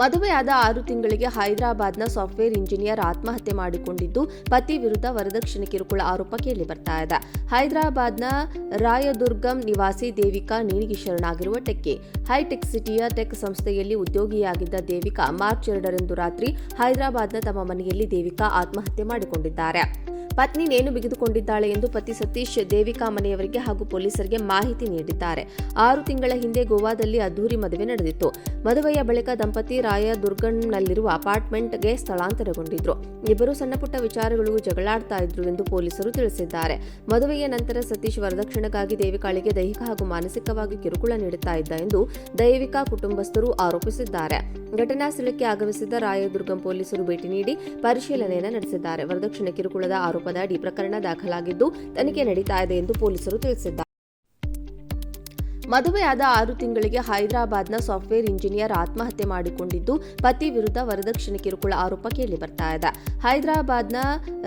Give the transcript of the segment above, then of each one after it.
ಮದುವೆಯಾದ ಆರು ತಿಂಗಳಿಗೆ ಹೈದರಾಬಾದ್ನ ಸಾಫ್ಟ್ವೇರ್ ಇಂಜಿನಿಯರ್ ಆತ್ಮಹತ್ಯೆ ಮಾಡಿಕೊಂಡಿದ್ದು, ಪತಿ ವಿರುದ್ಧ ವರದಕ್ಷಿಣೆ ಕಿರುಕುಳ ಆರೋಪ ಕೇಳಿ ಬರ್ತಾ ಇದೆ. ಹೈದರಾಬಾದ್ನ ರಾಯದುರ್ಗಂ ನಿವಾಸಿ ದೇವಿಕಾ ನೇಣಿಗೆ ಶರಣಾಗಿರುವ ಟೆಕ್ಕೆ. ಹೈಟೆಕ್ ಸಿಟಿಯ ಟೆಕ್ ಸಂಸ್ಥೆಯಲ್ಲಿ ಉದ್ಯೋಗಿಯಾಗಿದ್ದ ದೇವಿಕಾ ಮಾರ್ಚ್ ಎರಡರಂದು ರಾತ್ರಿ ಹೈದರಾಬಾದ್ನ ತಮ್ಮ ಮನೆಯಲ್ಲಿ ದೇವಿಕಾ ಆತ್ಮಹತ್ಯೆ ಮಾಡಿಕೊಂಡಿದ್ದಾರೆ. ಪತ್ನಿ ನೇಣು ಬಿಗಿದುಕೊಂಡಿದ್ದಾಳೆ ಎಂದು ಪತಿ ಸತೀಶ್ ದೇವಿಕಾ ಮನೆಯವರಿಗೆ ಹಾಗೂ ಪೊಲೀಸರಿಗೆ ಮಾಹಿತಿ ನೀಡಿದ್ದಾರೆ. ಆರು ತಿಂಗಳ ಹಿಂದೆ ಗೋವಾದಲ್ಲಿ ಅದ್ದೂರಿ ಮದುವೆ ನಡೆದಿತ್ತು. ಮದುವೆಯ ಬಳಿಕ ದಂಪತಿ ರಾಯ ದುರ್ಗಂನಲ್ಲಿರುವ ಅಪಾರ್ಟ್ಮೆಂಟ್ಗೆ ಸ್ಥಳಾಂತರಗೊಂಡಿದ್ರು. ಇಬ್ಬರು ಸಣ್ಣಪುಟ್ಟ ವಿಚಾರಗಳು ಜಗಳಾಡ್ತಾ ಇದ್ರು ಎಂದು ಪೊಲೀಸರು ತಿಳಿಸಿದ್ದಾರೆ. ಮದುವೆಯ ನಂತರ ಸತೀಶ್ ವರದಕ್ಷಿಣೆಗಾಗಿ ದೇವಿಕಾಳಿಗೆ ದೈಹಿಕ ಹಾಗೂ ಮಾನಸಿಕವಾಗಿ ಕಿರುಕುಳ ನೀಡುತ್ತಾ ಇದ್ದ ಎಂದು ದೈವಿಕಾ ಕುಟುಂಬಸ್ಥರು ಆರೋಪಿಸಿದ್ದಾರೆ. ಘಟನಾ ಸ್ಥಳಕ್ಕೆ ಆಗಮಿಸಿದ ರಾಯದುರ್ಗಂ ಪೊಲೀಸರು ಭೇಟಿ ನೀಡಿ ಪರಿಶೀಲನೆಯನ್ನು ನಡೆಸಿದ್ದಾರೆ. ವರದಕ್ಷಿಣೆ ಕಿರುಕುಳದ ಆರೋಪದ ಪ್ರಕರಣ ದಾಖಲಾಗಿದ್ದು ತನಿಖೆ ನಡೀತಾ ಇದೆ ಎಂದು ಪೊಲೀಸರು ತಿಳಿಸಿದ್ದಾರೆ ಮದುವೆಯಾದ ಆರು ತಿಂಗಳಿಗೆ ಹೈದರಾಬಾದ್ನ ಸಾಫ್ಟ್ವೇರ್ ಇಂಜಿನಿಯರ್ ಆತ್ಮಹತ್ಯೆ ಮಾಡಿಕೊಂಡಿದ್ದು, ಪತಿ ವಿರುದ್ಧ ವರದಕ್ಷಿಣೆ ಕಿರುಕುಳ ಆರೋಪ ಕೇಳಿ ಬರ್ತಾ ಇದೆ. ಹೈದರಾಬಾದ್ನ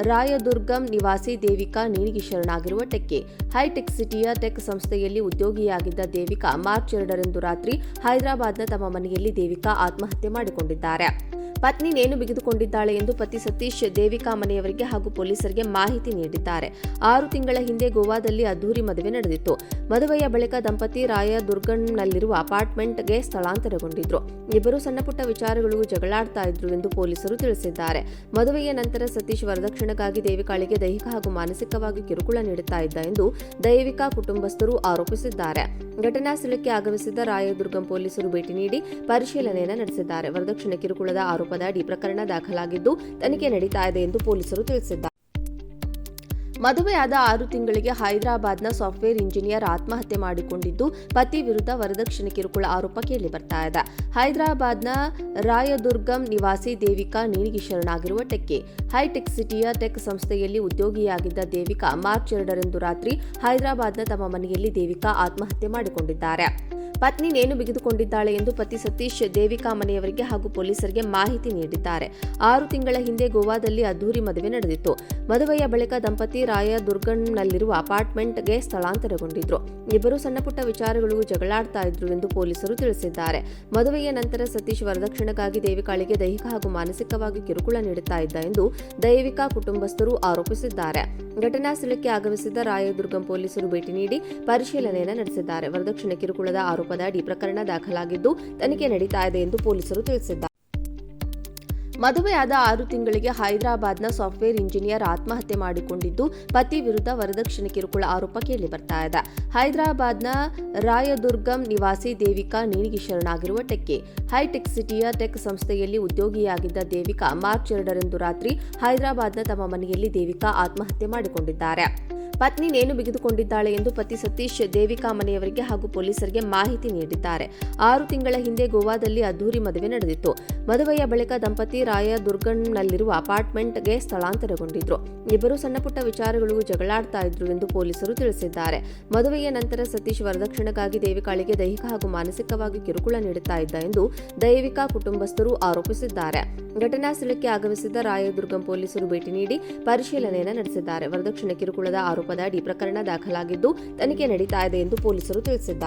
ರಾಯದುರ್ಗಂ ನಿವಾಸಿ ದೇವಿಕಾ ನೇಣಿಗೆ ಶರಣಾಗಿರುವ ಟೆಕ್ಕೆ ಹೈಟೆಕ್ ಸಿಟಿಯ ಟೆಕ್ ಸಂಸ್ಥೆಯಲ್ಲಿ ಉದ್ಯೋಗಿಯಾಗಿದ್ದ ದೇವಿಕಾ ಮಾರ್ಚ್ ಎರಡರಂದು ರಾತ್ರಿ ಹೈದರಾಬಾದ್ನ ತಮ್ಮ ಮನೆಯಲ್ಲಿ ದೇವಿಕಾ ಆತ್ಮಹತ್ಯೆ ಮಾಡಿಕೊಂಡಿದ್ದಾರೆ. ಪತ್ನಿ ನೇಣು ಬಿಗಿದುಕೊಂಡಿದ್ದಾಳೆ ಎಂದು ಪತಿ ಸತೀಶ್ ದೇವಿಕಾ ಮನೆಯವರಿಗೆ ಹಾಗೂ ಪೊಲೀಸರಿಗೆ ಮಾಹಿತಿ ನೀಡಿದ್ದಾರೆ. ಆರು ತಿಂಗಳ ಹಿಂದೆ ಗೋವಾದಲ್ಲಿ ಅದ್ದೂರಿ ಮದುವೆ ನಡೆದಿತ್ತು. ಮದುವೆಯ ಬಳಿಕ ದಂಪತಿ ರಾಯ ದುರ್ಗಂನಲ್ಲಿರುವ ಅಪಾರ್ಟ್ಮೆಂಟ್ಗೆ ಸ್ಥಳಾಂತರಗೊಂಡಿದ್ರು. ಇಬ್ಬರು ಸಣ್ಣಪುಟ್ಟ ವಿಚಾರಗಳು ಜಗಳಾಡ್ತಾ ಇದ್ರು ಎಂದು ಪೊಲೀಸರು ತಿಳಿಸಿದ್ದಾರೆ. ಮದುವೆಯ ನಂತರ ಸತೀಶ್ ವರದಕ್ಷಿಣೆಗಾಗಿ ದೇವಿಕಾಳಿಗೆ ದೈಹಿಕ ಹಾಗೂ ಮಾನಸಿಕವಾಗಿ ಕಿರುಕುಳ ನೀಡುತ್ತಾ ಇದ್ದ ಎಂದು ದೈವಿಕಾ ಕುಟುಂಬಸ್ಥರು ಆರೋಪಿಸಿದ್ದಾರೆ. ಘಟನಾ ಸ್ಥಳಕ್ಕೆ ಆಗಮಿಸಿದ ರಾಯದುರ್ಗಂ ಪೊಲೀಸರು ಭೇಟಿ ನೀಡಿ ಪರಿಶೀಲನೆಯನ್ನು ನಡೆಸಿದ್ದಾರೆ. ವರದಕ್ಷಿಣೆ ಕಿರುಕುಳದ ಆರೋಪದ ಅಡಿ ಪ್ರಕರಣ ದಾಖಲಾಗಿದ್ದು, ತನಿಖೆ ನಡೀತಾ ಇದೆ ಎಂದು ಪೊಲೀಸರು ತಿಳಿಸಿದ್ದಾರೆ. ಮದುವೆಯಾದ ಆರು ತಿಂಗಳಿಗೆ ಹೈದರಾಬಾದ್ನ ಸಾಫ್ಟ್ವೇರ್ ಇಂಜಿನಿಯರ್ ಆತ್ಮಹತ್ಯೆ ಮಾಡಿಕೊಂಡಿದ್ದು, ಪತಿ ವಿರುದ್ಧ ವರದಕ್ಷಿಣೆ ಕಿರುಕುಳ ಆರೋಪ ಕೇಳಿ ಬರ್ತಾ ಇದೆ. ಹೈದರಾಬಾದ್ನ ರಾಯದುರ್ಗಂ ನಿವಾಸಿ ದೇವಿಕಾ ನೇಣಿಗೆ ಶರಣಾಗಿರುವ ಟೆಕ್ಕೆ. ಹೈಟೆಕ್ ಸಿಟಿಯ ಟೆಕ್ ಸಂಸ್ಥೆಯಲ್ಲಿ ಉದ್ಯೋಗಿಯಾಗಿದ್ದ ದೇವಿಕಾ ಮಾರ್ಚ್ ಎರಡರಂದು ರಾತ್ರಿ ಹೈದರಾಬಾದ್ನ ತಮ್ಮ ಮನೆಯಲ್ಲಿ ದೇವಿಕಾ ಆತ್ಮಹತ್ಯೆ ಮಾಡಿಕೊಂಡಿದ್ದಾರೆ. ಪತ್ನಿ ನೇಣು ಬಿಗಿದುಕೊಂಡಿದ್ದಾಳೆ ಎಂದು ಪತಿ ಸತೀಶ್ ದೇವಿಕಾ ಮನೆಯವರಿಗೆ ಹಾಗೂ ಪೊಲೀಸರಿಗೆ ಮಾಹಿತಿ ನೀಡಿದ್ದಾರೆ. ಆರು ತಿಂಗಳ ಹಿಂದೆ ಗೋವಾದಲ್ಲಿ ಅದ್ದೂರಿ ಮದುವೆ ನಡೆದಿತ್ತು. ಮದುವೆಯ ಬಳಿಕ ದಂಪತಿ ರಾಯ ದುರ್ಗಂನಲ್ಲಿರುವ ಅಪಾರ್ಟ್ಮೆಂಟ್ಗೆ ಸ್ಥಳಾಂತರಗೊಂಡಿದ್ರು. ಇಬ್ಬರು ಸಣ್ಣಪುಟ್ಟ ವಿಚಾರಗಳು ಜಗಳಾಡ್ತಾ ಇದ್ರು ಎಂದು ಪೊಲೀಸರು ತಿಳಿಸಿದ್ದಾರೆ. ಮದುವೆಯ ನಂತರ ಸತೀಶ್ ವರದಕ್ಷಿಣೆಗಾಗಿ ದೇವಿಕಾಳಿಗೆ ದೈಹಿಕ ಹಾಗೂ ಮಾನಸಿಕವಾಗಿ ಕಿರುಕುಳ ನೀಡುತ್ತಾ ಇದ್ದ ಎಂದು ದೈವಿಕಾ ಕುಟುಂಬಸ್ಥರು ಆರೋಪಿಸಿದ್ದಾರೆ. ಘಟನಾ ಸ್ಥಳಕ್ಕೆ ಆಗಮಿಸಿದ ರಾಯದುರ್ಗಂ ಪೊಲೀಸರು ಭೇಟಿ ನೀಡಿ ಪರಿಶೀಲನೆಯನ್ನು ನಡೆಸಿದ್ದಾರೆ. ವರದಕ್ಷಿಣೆ ಕಿರುಕುಳದ ಆರೋಪದ ಅಡಿ ಪ್ರಕರಣ ದಾಖಲಾಗಿದ್ದು, ತನಿಖೆ ನಡೀತಾ ಇದೆ ಎಂದು ಪೊಲೀಸರು ತಿಳಿಸಿದ್ದಾರೆ. ಮದುವೆಯಾದ ಆರು ತಿಂಗಳಿಗೆ ಹೈದರಾಬಾದ್ನ ಸಾಫ್ಟ್ವೇರ್ ಇಂಜಿನಿಯರ್ ಆತ್ಮಹತ್ಯೆ ಮಾಡಿಕೊಂಡಿದ್ದು, ಪತಿ ವಿರುದ್ಧ ವರದಕ್ಷಿಣೆ ಕಿರುಕುಳ ಆರೋಪ ಕೇಳಿ ಬರ್ತಾ ಇದೆ. ಹೈದರಾಬಾದ್ನ ರಾಯದುರ್ಗಂ ನಿವಾಸಿ ದೇವಿಕಾ ನೇಣಿಗೆ ಶರಣಾಗಿರುವ ಟೆಕ್ಕೆ. ಹೈಟೆಕ್ ಸಿಟಿಯ ಟೆಕ್ ಸಂಸ್ಥೆಯಲ್ಲಿ ಉದ್ಯೋಗಿಯಾಗಿದ್ದ ದೇವಿಕಾ ಮಾರ್ಚ್ ಎರಡರಂದು ರಾತ್ರಿ ಹೈದರಾಬಾದ್ನ ತಮ್ಮ ಮನೆಯಲ್ಲಿ ದೇವಿಕಾ ಆತ್ಮಹತ್ಯೆ ಮಾಡಿಕೊಂಡಿದ್ದಾರೆ. ಪತ್ನಿ ನೇಣು ಬಿಗಿದುಕೊಂಡಿದ್ದಾಳೆ ಎಂದು ಪತಿ ಸತೀಶ್ ದೇವಿಕಾ ಮನೆಯವರಿಗೆ ಹಾಗೂ ಪೊಲೀಸರಿಗೆ ಮಾಹಿತಿ ನೀಡಿದ್ದಾರೆ. ಆರು ತಿಂಗಳ ಹಿಂದೆ ಗೋವಾದಲ್ಲಿ ಅದ್ದೂರಿ ಮದುವೆ ನಡೆದಿತ್ತು. ಮದುವೆಯ ಬಳಿಕ ದಂಪತಿ ರಾಯ ದುರ್ಗಂನಲ್ಲಿರುವ ಅಪಾರ್ಟ್ಮೆಂಟ್ಗೆ ಸ್ಥಳಾಂತರಗೊಂಡಿದ್ರು. ಇಬ್ಬರು ಸಣ್ಣಪುಟ್ಟ ವಿಚಾರಗಳು ಜಗಳಾಡ್ತಾ ಇದ್ರು ಎಂದು ಪೊಲೀಸರು ತಿಳಿಸಿದ್ದಾರೆ. ಮದುವೆಯ ನಂತರ ಸತೀಶ್ ವರದಕ್ಷಿಣೆಗಾಗಿ ದೇವಿಕಾಳಿಗೆ ದೈಹಿಕ ಹಾಗೂ ಮಾನಸಿಕವಾಗಿ ಕಿರುಕುಳ ನೀಡುತ್ತಾ ಇದ್ದ ಎಂದು ದೈವಿಕಾ ಕುಟುಂಬಸ್ಥರು ಆರೋಪಿಸಿದ್ದಾರೆ. ಘಟನಾ ಸ್ಥಳಕ್ಕೆ ಆಗಮಿಸಿದ ರಾಯದುರ್ಗಂ ಪೊಲೀಸರು ಭೇಟಿ ನೀಡಿ ಪರಿಶೀಲನೆಯನ್ನು ನಡೆಸಿದ್ದಾರೆ. ವರದಕ್ಷಿಣೆ ಕಿರುಕುಳದ ಆರೋಪದ ಪ್ರಕರಣ ದಾಖಲಾಗಿದ್ದು ತನಿಖೆ ನಡೀತಾ ಇದೆ ಎಂದು ಪೊಲೀಸರು ತಿಳಿಸಿದ್ದಾರೆ